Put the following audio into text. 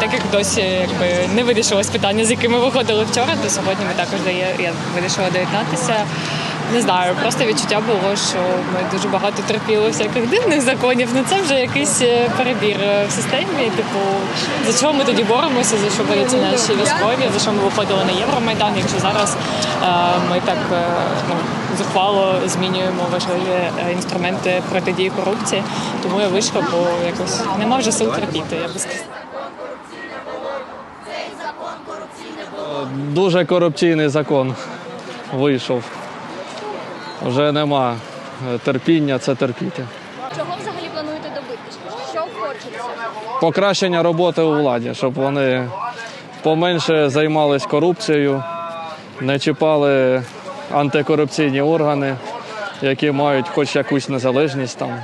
Так як досі якби не вирішилось питання, з якими виходили вчора, то сьогодні ми також я вирішила доєднатися. Не знаю, просто відчуття було, що ми дуже багато терпіли всяких дивних законів. Ну це вже якийсь е, перебір е, в системі. Типу, за чого ми тоді боремося, за що борються наші військові, за що ми виходили на Євромайдан, якщо зараз е, ми так е, ну, зухвало змінюємо важливі е, інструменти протидії корупції. Тому я вийшла, бо якось нема вже сил терпіти. Я би сказала. Дуже корупційний закон вийшов вже нема е, терпіння, це терпіти. Чого взагалі плануєте добитися? Що хочеться? Покращення роботи у владі, щоб вони поменше займались корупцією, не чіпали антикорупційні органи, які мають хоч якусь незалежність там.